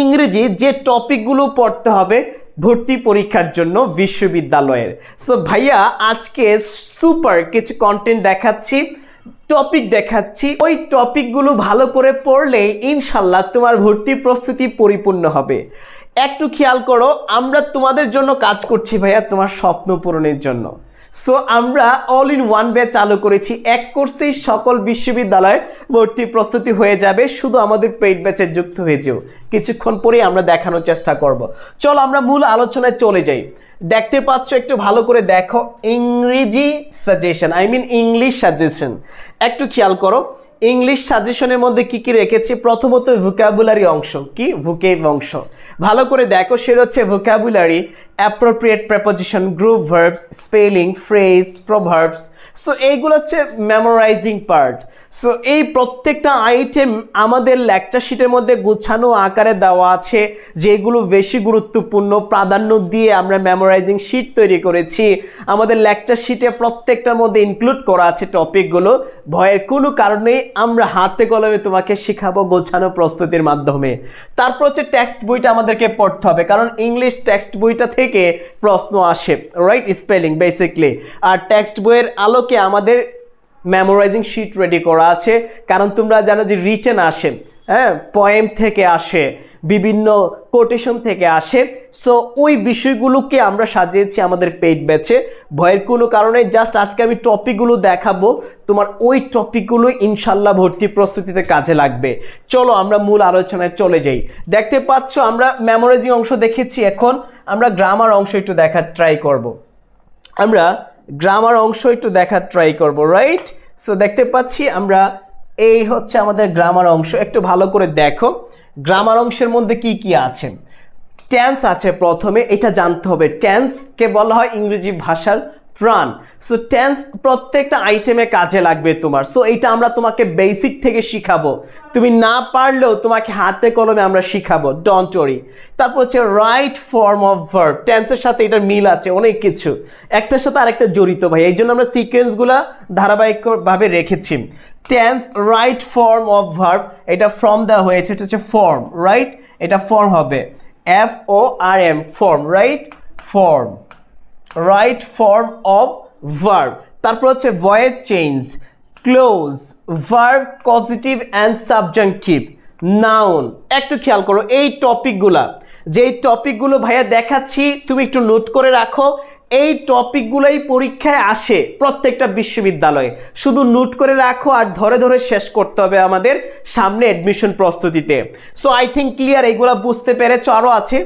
ইংরেজি যে টপিকগুলো পড়তে হবে ভর্তি পরীক্ষার জন্য বিশ্ববিদ্যালয়ের। সো ভাইয়া, আজকে সুপার কিছু কন্টেন্ট দেখাচ্ছি টপিক দেখাচ্ছি। ওই টপিকগুলো ভালো করে পড়লে ইনশাল্লাহ তোমার ভর্তি প্রস্তুতি পরিপূর্ণ হবে। একটু খেয়াল করো, আমরা তোমাদের জন্য কাজ করছি ভাইয়া তোমার স্বপ্ন পূরণের জন্য। সো আমরা অল ইন ওয়ান ব্যাচ চালু করেছি। এক কোর্সেই সকল বিশ্ববিদ্যালয়ে ভর্তি প্রস্তুতি হয়ে যাবে। শুধু আমাদের পেইড ব্যাচে যুক্ত হয়ে যেও কিছুক্ষণ পরেই আমরা দেখানোর চেষ্টা করব। চলো আমরা মূল আলোচনায় চলে যাই। দেখতে পাচ্ছ, একটু ভালো করে দেখো ইংরেজি suggestion I mean English suggestion একটু খেয়াল করো ইংলিশ সাজেশনের মধ্যে কি কি রেখেছি? প্রথমত ভোকাবুলারি অংশ, কি? ভোকেব অংশ। ভালো করে দেখো, সেটা হচ্ছে vocabulary appropriate preposition group verbs spelling phrase proverbs so এইগুলো হচ্ছে মেমোরাইজিং পার্ট সো এই প্রত্যেকটা আইটেম আমাদের লেকচার শিটের মধ্যে গুছানো আকারে দেওয়া আছে, যেগুলো বেশি গুরুত্বপূর্ণ, প্রাধান্য দিয়ে আমরা মেমোরাইজিং শিট তৈরি করেছি। আমাদের লেকচার শিটে প্রত্যেকটার মধ্যে ইনক্লুড করা আছে টপিকগুলো ভয়ের কোনো কারণেই আমরা হাতে কলমে তোমাকে শেখাবো গোছানো প্রস্তুতির মাধ্যমে। তারপর হচ্ছে টেক্সট বইটা আমাদেরকে পড়তে হবে, কারণ ইংলিশ টেক্সট বইটা থেকে প্রশ্ন আসে রাইট স্পেলিং বেসিকলি আর টেক্সট বইয়ের আলোকে আমাদের মেমোরাইজিং শিট রেডি করা আছে। কারণ তোমরা জানো যে রিটেন আসে। হ্যাঁ পয়েম থেকে আসে, বিভিন্ন কোটেশন থেকে আসে। সো ওই বিষয়গুলোকে আমরা সাজিয়েছি আমাদের পেট ব্যাচে ভয়ের কোনো কারণে জাস্ট আজকে আমি টপিকগুলো দেখাবো। তোমার ওই টপিকগুলো ইনশাল্লাহ ভর্তি প্রস্তুতিতে কাজে লাগবে। চলো, আমরা মূল আলোচনায় চলে যাই। দেখতে পাচ্ছ, আমরা মেমোরাইজিং অংশ দেখেছি এখন। আমরা গ্রামার অংশ একটু দেখার ট্রাই করব। আমরা গ্রামার অংশ একটু দেখার ট্রাই করব রাইট সো দেখতে পাচ্ছি, আমরা এই হচ্ছে আমাদের গ্রামার অংশ। একটু ভালো করে দেখো। গ্রামার অংশের মধ্যে কি কি আছে? টেন্স আছে প্রথমে, এটা জানতে হবে। টেন্সকে বলা হয় ইংরেজি ভাষার প্রাণ সো টেন্স প্রত্যেকটা আইটেমে কাজে লাগবে তোমার। সো এটা আমরা তোমাকে বেসিক থেকে শিখাবো। তুমি না পারলেও তোমাকে হাতে কলমে আমরা শিখাবো। ডন্ট ওরি তারপর হচ্ছে রাইট ফর্ম অফ ভার্ব টেন্সের সাথে এটার মিল আছে অনেক কিছু। একটার সাথে আরেকটা জড়িত ভাই। এই জন্য আমরা সিকোয়েন্সগুলো ধারাবাহিকভাবে রেখেছি। Tense right form of verb এটা ফর্ম দেওয়া হয়েছে, এটা হচ্ছে ফর্ম রাইট এটা ফর্ম হবে। F O R M form right form right form of verb তারপর হচ্ছে voice change clause verb positive and subjective noun একটু খেয়াল করো, এই টপিকগুলা, যেই টপিকগুলো ভাইয়া দেখাচ্ছি, তুমি একটু নোট করে রাখো, এই টপিকগুলোই পরীক্ষায় আসে প্রত্যেকটা বিশ্ববিদ্যালয়ে। শুধু নোট করে রাখো আর ধরে ধরে শেষ করতে হবে আমাদের সামনে অ্যাডমিশন প্রস্তুতিতে। সো আই থিঙ্ক ক্লিয়ার এইগুলো বুঝতে পেরেছ আরও আছে।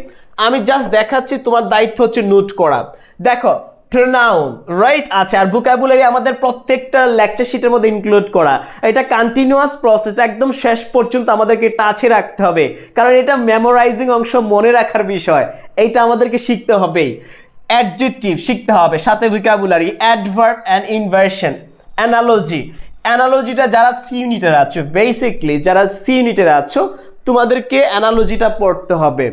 আমি জাস্ট দেখাচ্ছি, তোমার দায়িত্ব হচ্ছে নোট করা। দেখো প্রোনাউন রাইট আছে, আর ভোকাবুলারি আমাদের প্রত্যেকটা লেকচার শিটের মধ্যে ইনক্লুড করা। এটা কন্টিনিউয়াস প্রসেস একদম শেষ পর্যন্ত আমাদেরকে টাচে রাখতে হবে। কারণ এটা মেমোরাইজিং অংশ মনে রাখার বিষয়। এটা আমাদেরকে শিখতে হবেই। অ্যাডজেক্টিভ শিখতে হবে, সাথে vocabulary adverb and inversion analogy অ্যানালজিটা যারা সি ইউনিটের আছো বেসিকলি যারা সি ইউনিটের আছো, তোমাদেরকে অ্যানালজিটা পড়তে হবে।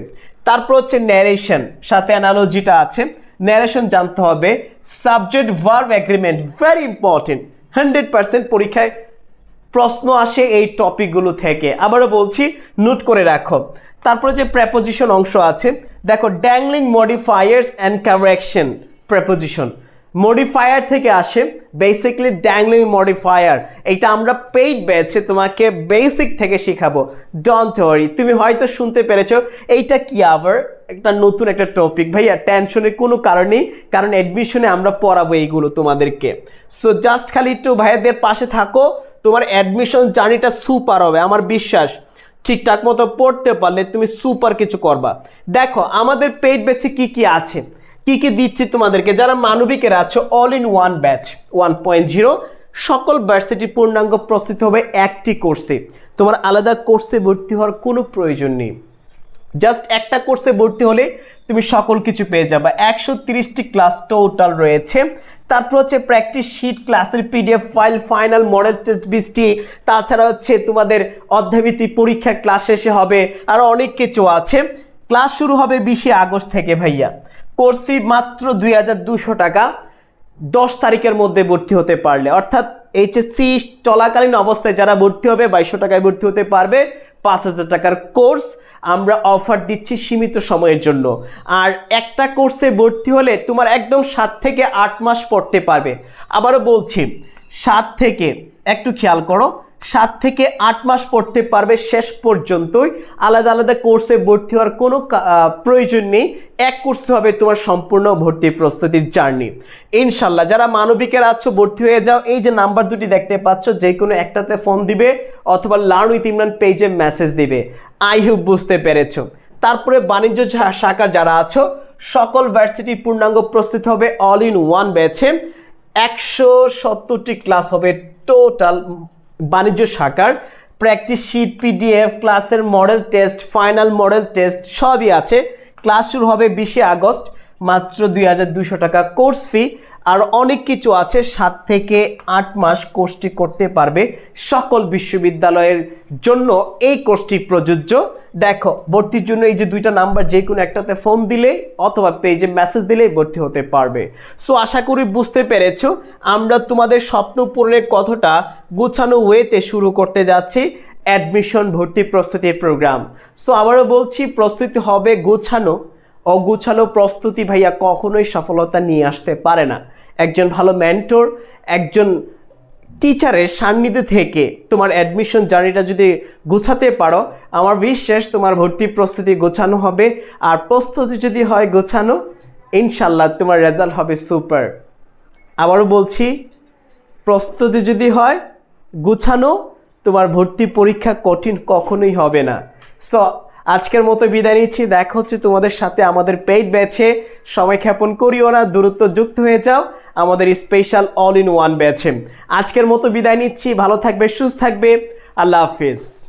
তারপর হচ্ছে ন্যারেশন সাথে অ্যানালজিটা আছে। ন্যারেশন জানতে হবে subject verb agreement very important hundred percent পরীক্ষায় প্রশ্ন আসে এই টপিকগুলো থেকে। আবারও বলছি নোট করে রাখো। তারপরে যে প্রেপোজিশন অংশ আছে, দেখো dangling modifiers and correction preposition modifier থেকে আসে বেসিকলি ড্যাংলিং মডিফায়ার এটা আমরা পেইড ব্যাচে তোমাকে বেসিক থেকে শেখাবো। ডন্ট ওয়ারি তুমি হয়তো শুনতে পেরেছ, এইটা কি আবার? একটা নতুন একটা টপিক ভাইয়া টেনশনের কোনো কারণ নেই, কারণ অ্যাডমিশনে আমরা পড়াবো এইগুলো তোমাদেরকে। সো জাস্ট খালি একটু ভাইয়াদের পাশে থাকো, তোমার অ্যাডমিশন জার্নিটা সুপার হবে, আমার বিশ্বাস। ঠিকঠাক মতো পড়তে পারলে তুমি সুপার কিছু করবা। দেখো, আমাদের পেইড ব্যাচে কি কি আছে? কি কি দিচ্ছি তোমাদেরকে? যারা মানবিকের আছে all in one batch one point zero সকল ভার্সিটি পূর্ণাঙ্গ প্রস্তুতি হবে একটি কোর্সে তোমার আলাদা কোর্সে ভর্তি হওয়ার কোনো প্রয়োজন নেই। জাস্ট একটা কোর্সে ভর্তি হলে তুমি সকল কিছু পেয়ে যাবে। একশো তিরিশটি ক্লাস টোটাল রয়েছে। তারপর হচ্ছে প্র্যাকটিস শিট ক্লাসের PDF file final model test বিসটি তাছাড়া হচ্ছে তোমাদের অধ্যাবৃত্তি পরীক্ষা ক্লাস শেষে হবে, আর অনেক কিছু আছে। ক্লাস শুরু হবে বিশে আগস্ট থেকে ভাইয়া। কোর্স ফি মাত্র দুই হাজার দুশো টাকা দশ তারিখের মধ্যে ভর্তি হতে পারলে। অর্থাৎ এইচএসসি চলাকালীন অবস্থায় যারা ভর্তি হবে, বাইশশো টাকায় ভর্তি হতে পারবে, পাঁচ হাজার টাকার কোর্স আমরা অফার দিচ্ছি সীমিত সময়ের জন্য। আর একটা কোর্সে ভর্তি হলে তোমার একদম সাত থেকে আট মাস পড়তে পারবে। আবারও বলছি, সাত থেকে, একটু খেয়াল করো সাত থেকে আট মাস পড়তে পারবে শেষ পর্যন্তই। আলাদা আলাদা কোর্সে ভর্তি হওয়ার কোনো প্রয়োজন নেই। এক কোর্সে হবে তোমার সম্পূর্ণ ভর্তি প্রস্তুতির জার্নি। ইনশাল্লাহ যারা মানবিকের আছো, ভর্তি হয়ে যাও, এই যে নাম্বার দুটি দেখতে পাচ্ছ, যে কোনো একটাতে ফোন দিবে অথবা লার্ন উইথ ইমরান পেজে মেসেজ দিবে। আই হোপ বুঝতে পেরেছ। তারপরে বাণিজ্য শাখার যারা আছো, সকল ভার্সিটি পূর্ণাঙ্গ প্রস্তুত হবে অল ইন ওয়ান ব্যাচে একশো সত্তরটি ক্লাস হবে টোটাল বাণিজ্য শাখার প্র্যাকটিস শিট পিডিএফ ক্লাসের model test final model test সবই আছে। ক্লাস শুরু হবে বিশে আগস্ট, মাত্র দুই টাকা কোর্স ফি আর অনেক কিছু আছে, সাত থেকে আট মাস কোর্সটি করতে পারবে সকল বিশ্ববিদ্যালয়ের জন্য এই কোর্সটি প্রযোজ্য। দেখো, ভর্তির জন্য এই যে দুইটা নাম্বার, যে কোনো একটাতে ফোন দিলে অথবা পেজে মেসেজ দিলেই ভর্তি হতে পারবে। সো, আশা করি বুঝতে পেরেছ, আমরা তোমাদের স্বপ্ন পূরণের কথাটা গুছানো ওয়েতে শুরু করতে যাচ্ছি, অ্যাডমিশন ভর্তি প্রস্তুতির প্রোগ্রাম। সো, আবারও বলছি, প্রস্তুতি হবে গোছানো অগুছানো প্রস্তুতি ভাইয়া কখনোই সফলতা নিয়ে আসতে পারে না। একজন ভালো মেন্টর একজন টিচারের সান্নিধ্যে থেকে তোমার অ্যাডমিশন জার্নিটা যদি গোছাতে পারো, আমার বিশ্বাস তোমার ভর্তি প্রস্তুতি গোছানো হবে। আর প্রস্তুতি যদি হয় গোছানো ইনশাল্লাহ তোমার রেজাল্ট হবে সুপার আবারও বলছি, প্রস্তুতি যদি হয় গুছানো, তোমার ভর্তি পরীক্ষা কঠিন কখনোই হবে না। সো আজকের মতো বিদায় নিচ্ছি। দেখা হচ্ছে তোমাদের সাথে আমাদের পেইড ব্যাচে সময় ক্ষেপণ করিও না, দূরত্ব যুক্ত হয়ে যাও আমাদের স্পেশাল অল ইন ওয়ান ব্যাচে আজকের মতো বিদায় নিচ্ছি। ভালো থাকবে, সুস্থ থাকবে। আল্লাহ হাফিজ।